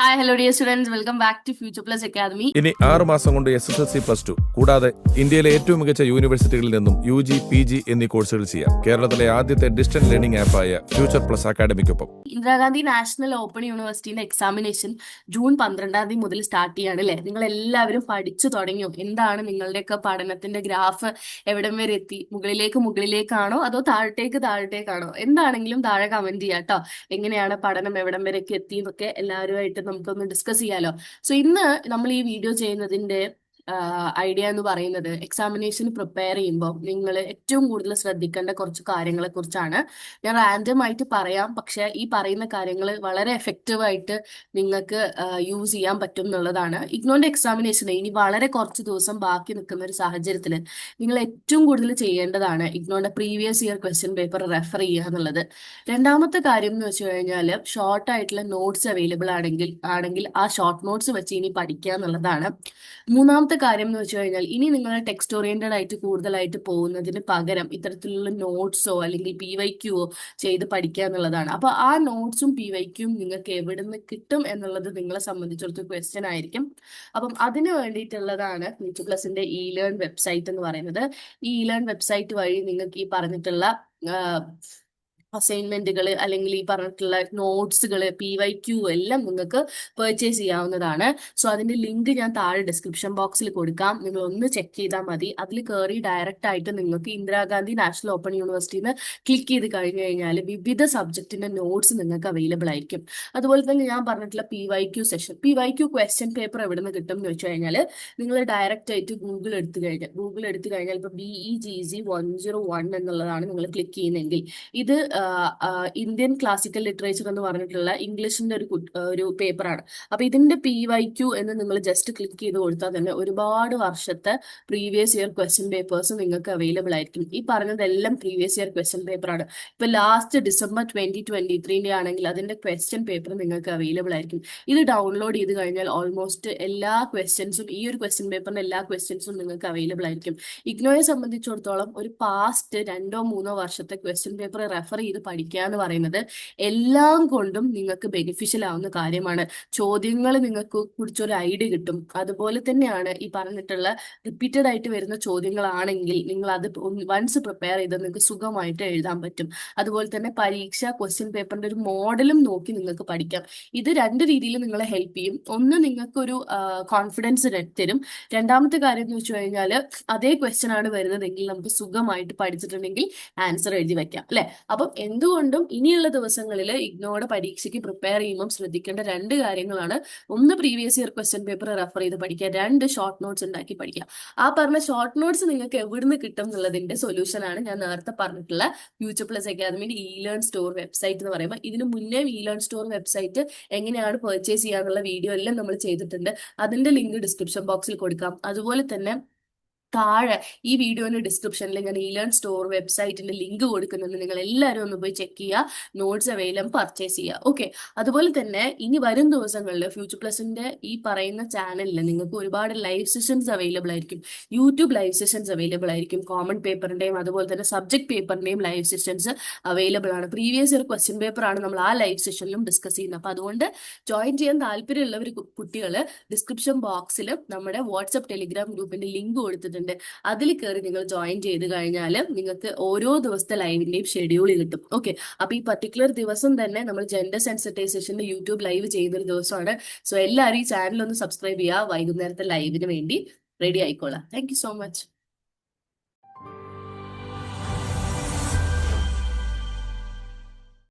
Hi hello dear students welcome back to future plus academy ഇനി ആറ് മാസം കൊണ്ട് S S L C plus two കൂടാതെ ഇന്ത്യയിലെ ഏറ്റവും മികച്ച യൂണിവേഴ്സിറ്റികളിൽ നിന്നും യു ജി പി ജി എന്നീ കോഴ്സുകൾ ചെയ്യാം. കേരളത്തിലെ ആദ്യത്തെ ഡിസ്റ്റന്റ് ലേണിംഗ് ആപ്പായ ഫ്യൂച്ചർ പ്ലസ് അക്കാഡമിക്കൊപ്പം ഇന്ദിരാഗാന്ധി നാഷണൽ ഓപ്പൺ യൂണിവേഴ്സിറ്റിന്റെ എക്സാമിനേഷൻ ജൂൺ പന്ത്രണ്ടാം തീയതി മുതൽ സ്റ്റാർട്ട് ചെയ്യാണ് അല്ലേ? നിങ്ങൾ എല്ലാവരും പഠിച്ചു തുടങ്ങിയോ? എന്താണ് നിങ്ങളുടെയൊക്കെ പഠനത്തിന്റെ ഗ്രാഫ് എവിടം വരെ എത്തി? മുകളിലേക്ക് മുകളിലേക്കാണോ? അതോ താഴത്തേക്ക് താഴത്തേക്കാണോ? എന്താണെങ്കിലും താഴെ കമന്റ് ചെയ്യാം കേട്ടോ എങ്ങനെയാണ് പഠനം? എവിടം വരെയൊക്കെ എത്തി? എന്നൊക്കെ എല്ലാവരുമായിട്ട് നമുക്കൊന്ന് ഡിസ്കസ് ചെയ്യാലോ. സോ ഇന്ന് നമ്മൾ ഈ വീഡിയോ ചെയ്യുന്നതിന്റെ ഐഡിയ എന്ന് പറയുന്നത് എക്സാമിനേഷൻ പ്രിപ്പയർ ചെയ്യുമ്പോൾ നിങ്ങൾ ഏറ്റവും കൂടുതൽ ശ്രദ്ധിക്കേണ്ട കുറച്ച് കാര്യങ്ങളെ കുറിച്ചാണ് ഞാൻ റാൻഡം ആയിട്ട് പറയാം പക്ഷെ ഈ പറയുന്ന കാര്യങ്ങൾ വളരെ എഫക്റ്റീവ് ആയിട്ട് നിങ്ങൾക്ക് യൂസ് ചെയ്യാൻ പറ്റും എന്നുള്ളതാണ്. ഇഗ്നോന്റെ എക്സാമിനേഷൻ ഇനി വളരെ കുറച്ച് ദിവസം ബാക്കി നിൽക്കുന്ന ഒരു സാഹചര്യത്തിൽ നിങ്ങൾ ഏറ്റവും കൂടുതൽ ചെയ്യേണ്ടതാണ് ഇഗ്നോന്റെ previous year question paper refer ചെയ്യുക എന്നുള്ളത്. രണ്ടാമത്തെ കാര്യം എന്ന് വെച്ച് കഴിഞ്ഞാൽ ഷോർട്ട് ആയിട്ടുള്ള നോട്ട്സ് അവൈലബിൾ ആണെങ്കിൽ ആണെങ്കിൽ ആ ഷോർട്ട് നോട്ട്സ് വെച്ച് ഇനി പഠിക്കുക എന്നുള്ളതാണ്. മൂന്നാമത്തെ കാര്യം എന്ന് വെച്ച് കഴിഞ്ഞാൽ ഇനി നിങ്ങൾ ടെക്സ്റ്റ് ഓറിയന്റഡ് ആയിട്ട് കൂടുതലായിട്ട് പോകുന്നതിന് പകരം ഇത്തരത്തിലുള്ള നോട്ട്സോ അല്ലെങ്കിൽ പി വൈ ക്യൂയോ ചെയ്ത് പഠിക്കുക എന്നുള്ളതാണ്. അപ്പൊ ആ നോട്ട്സും പി വൈ ക്യൂവും നിങ്ങൾക്ക് എവിടെ നിന്ന് കിട്ടും എന്നുള്ളത് നിങ്ങളെ സംബന്ധിച്ചിടത്തോളം ക്വസ്റ്റ്യൻ ആയിരിക്കും. അപ്പം അതിന് വേണ്ടിയിട്ടുള്ളതാണ് ഫ്യൂച്ചർ പ്ലസിന്റെ ഇ ലേൺ വെബ്സൈറ്റ് എന്ന് പറയുന്നത്. ഈ ഇ ലേൺ വെബ്സൈറ്റ് വഴി നിങ്ങൾക്ക് ഈ പറഞ്ഞിട്ടുള്ള അസൈൻമെന്റുകൾ അല്ലെങ്കിൽ ഈ പറഞ്ഞിട്ടുള്ള നോട്ട്സുകൾ പി വൈ ക്യൂ എല്ലാം നിങ്ങൾക്ക് പെർച്ചേസ് ചെയ്യാവുന്നതാണ്. സോ അതിന്റെ ലിങ്ക് ഞാൻ താഴെ ഡിസ്ക്രിപ്ഷൻ ബോക്സിൽ കൊടുക്കാം. നിങ്ങൾ ഒന്ന് ചെക്ക് ചെയ്താൽ മതി. അതിൽ കയറി ഡയറക്റ്റ് ആയിട്ട് നിങ്ങൾക്ക് ഇന്ദിരാഗാന്ധി നാഷണൽ ഓപ്പൺ യൂണിവേഴ്സിറ്റിയിൽ നിന്ന് ക്ലിക്ക് ചെയ്ത് കഴിഞ്ഞു കഴിഞ്ഞാൽ വിവിധ സബ്ജക്റ്റിന്റെ നോട്ട്സ് നിങ്ങൾക്ക് അവൈലബിൾ ആയിരിക്കും. അതുപോലെ തന്നെ ഞാൻ പറഞ്ഞിട്ടുള്ള P Y Q session P Y Q question paper എവിടെ നിന്ന് കിട്ടും എന്ന് വെച്ച് കഴിഞ്ഞാൽ നിങ്ങൾ ഡയറക്റ്റ് ആയിട്ട് ഗൂഗിൾ എടുത്തു കഴിഞ്ഞാൽ ഗൂഗിൾ എടുത്തു കഴിഞ്ഞാൽ ഇപ്പൊ B E G C one zero one എന്നുള്ളതാണ് നിങ്ങൾ ക്ലിക്ക് ചെയ്യുന്നതെങ്കിൽ ഇത് ഇന്ത്യൻ ക്ലാസിക്കൽ ലിറ്ററേച്ചർ എന്ന് പറഞ്ഞിട്ടുള്ള ഇംഗ്ലീഷിന്റെ ഒരു ഒരു പേപ്പറാണ് അപ്പൊ ഇതിന്റെ പി വൈ ക്യു എന്ന് നിങ്ങൾ ജസ്റ്റ് ക്ലിക്ക് ചെയ്ത് കൊടുത്താൽ തന്നെ ഒരുപാട് വർഷത്തെ പ്രീവിയസ് ഇയർ ക്വസ്റ്റ്യൻ പേപ്പേഴ്സ് നിങ്ങൾക്ക് അവൈലബിൾ ആയിരിക്കും. ഈ പറഞ്ഞതെല്ലാം പ്രീവിയസ് ഇയർ ക്വസ്റ്റ്യൻ പേപ്പറാണ് ഇപ്പൊ ലാസ്റ്റ് ഡിസംബർ ട്വന്റി ട്വന്റി ത്രീന്റെ ആണെങ്കിൽ അതിന്റെ ക്വസ്റ്റ്യൻ പേപ്പർ നിങ്ങൾക്ക് അവൈലബിൾ ആയിരിക്കും. ഇത് ഡൗൺലോഡ് ചെയ്ത് കഴിഞ്ഞാൽ ഓൾമോസ്റ്റ് എല്ലാ ക്വസ്റ്റ്യൻസും ഈ ഒരു ക്വസ്റ്റ്യൻ പേപ്പറിന്റെ എല്ലാ ക്വസ്റ്റ്യൻസും നിങ്ങൾക്ക് അവൈലബിൾ ആയിരിക്കും. ഇഗ്നോയെ സംബന്ധിച്ചിടത്തോളം ഒരു പാസ്റ്റ് രണ്ടോ മൂന്നോ വർഷത്തെ ക്വസ്റ്റ്യൻ പേപ്പർ റെഫർ പഠിക്കുക എന്ന് പറയുന്നത് എല്ലാം കൊണ്ടും നിങ്ങൾക്ക് ബെനിഫിഷ്യൽ ആവുന്ന കാര്യമാണ്. ചോദ്യങ്ങൾ നിങ്ങൾക്ക് കുറിച്ചൊരു ഐഡിയ കിട്ടും. അതുപോലെ തന്നെയാണ് ഈ പറഞ്ഞിട്ടുള്ള റിപ്പീറ്റഡ് ആയിട്ട് വരുന്ന ചോദ്യങ്ങളാണെങ്കിൽ നിങ്ങൾ അത് വൺസ് പ്രിപ്പയർ ചെയ്ത് നിങ്ങൾക്ക് സുഖമായിട്ട് എഴുതാൻ പറ്റും. അതുപോലെ തന്നെ പരീക്ഷ ക്വസ്റ്റ്യൻ പേപ്പറിന്റെ ഒരു മോഡലും നോക്കി നിങ്ങൾക്ക് പഠിക്കാം. ഇത് രണ്ട് രീതിയിൽ നിങ്ങളെ ഹെൽപ്പ് ചെയ്യും. ഒന്ന് നിങ്ങൾക്കൊരു കോൺഫിഡൻസ് തരും. രണ്ടാമത്തെ കാര്യം എന്ന് വെച്ച് കഴിഞ്ഞാൽ അതേ ക്വസ്റ്റ്യൻ ആണ് വരുന്നതെങ്കിൽ നമുക്ക് സുഖമായിട്ട് പഠിച്ചിട്ടുണ്ടെങ്കിൽ ആൻസർ എഴുതി വെക്കാം അല്ലെ? അപ്പം എന്തുകൊണ്ടും ഇനിയുള്ള ദിവസങ്ങളിൽ ഇഗ്നോയുടെ പരീക്ഷയ്ക്ക് പ്രിപ്പയർ ചെയ്യുമ്പോൾ ശ്രദ്ധിക്കേണ്ട രണ്ട് കാര്യങ്ങളാണ്. ഒന്ന് previous year question paper refer ചെയ്ത് പഠിക്കുക. രണ്ട് ഷോർട്ട് നോട്ട്സ് ഉണ്ടാക്കി പഠിക്കുക. ആ പറഞ്ഞ ഷോർട്ട് നോട്ട്സ് നിങ്ങൾക്ക് എവിടുന്ന് കിട്ടും എന്നുള്ളതിന്റെ സൊല്യൂഷൻ ആണ് ഞാൻ നേരത്തെ പറഞ്ഞിട്ടുള്ള ഫ്യൂച്ചർ പ്ലസ് അക്കാദമിയുടെ ഇ ലേൺ സ്റ്റോർ വെബ്സൈറ്റ് എന്ന് പറയുമ്പോൾ ഇതിന് മുന്നേ ഇ ലേൺ സ്റ്റോർ വെബ്സൈറ്റ് എങ്ങനെയാണ് പെർച്ചേസ് ചെയ്യാന്നുള്ള വീഡിയോ എല്ലാം നമ്മൾ ചെയ്തിട്ടുണ്ട്. അതിന്റെ ലിങ്ക് ഡിസ്ക്രിപ്ഷൻ ബോക്സിൽ കൊടുക്കാം. അതുപോലെ തന്നെ താഴെ ഈ വീഡിയോന്റെ ഡിസ്ക്രിപ്ഷനിൽ ഞാൻ ഇ ലേൺ സ്റ്റോർ വെബ്സൈറ്റിന്റെ ലിങ്ക് കൊടുക്കുന്നുണ്ട്. നിങ്ങൾ എല്ലാവരും ഒന്ന് പോയി ചെക്ക് ചെയ്യുക. നോട്ട്സ് അവൈലബിൾ പർച്ചേസ് ചെയ്യുക. ഓക്കെ അതുപോലെ തന്നെ ഇനി വരും ദിവസങ്ങളിൽ ഫ്യൂച്ചർ പ്ലസിന്റെ ഈ പറയുന്ന ചാനലിൽ നിങ്ങൾക്ക് ഒരുപാട് ലൈവ് സെഷൻസ് അവൈലബിൾ ആയിരിക്കും. യൂട്യൂബ് ലൈവ് സെഷൻസ് അവൈലബിൾ ആയിരിക്കും. കോമൺ പേപ്പറിന്റെയും അതുപോലെ തന്നെ സബ്ജക്ട് പേപ്പറിന്റെയും ലൈവ് സെഷൻസ് അവൈലബിൾ ആണ്. പ്രീവിയസ് ഇയർ ക്വസ്റ്റ്യൻ പേപ്പർ ആണ് നമ്മൾ ആ ലൈവ് സെഷനിലും ഡിസ്കസ് ചെയ്യുന്നത്. അപ്പൊ അതുകൊണ്ട് ജോയിൻ ചെയ്യാൻ താല്പര്യമുള്ളവർ കുട്ടികൾ ഡിസ്ക്രിപ്ഷൻ ബോക്സിൽ നമ്മുടെ വാട്സ്ആപ്പ് ടെലിഗ്രാം ഗ്രൂപ്പിന്റെ ലിങ്ക് കൊടുത്തിട്ടുണ്ട്. ഉണ്ട് അതിൽ കയറി നിങ്ങൾ ജോയിൻ ചെയ്ത് കഴിഞ്ഞാൽ നിങ്ങൾക്ക് ഓരോ ദിവസത്തെ ലൈവിന്റെയും ഷെഡ്യൂൾ കിട്ടും. ഓക്കെ അപ്പൊ ഈ പർട്ടിക്കുലർ ദിവസം തന്നെ നമ്മൾ ജെൻഡർ സെൻസിറ്റൈസേഷന്റെ യൂട്യൂബ് ലൈവ് ചെയ്യുന്ന ഒരു ദിവസമാണ്. സോ എല്ലാവരും ഈ ചാനൽ ഒന്ന് സബ്സ്ക്രൈബ് ചെയ്യുക. വൈകുന്നേരത്തെ ലൈവിന് വേണ്ടി റെഡി ആയിക്കോളാം. Thank so much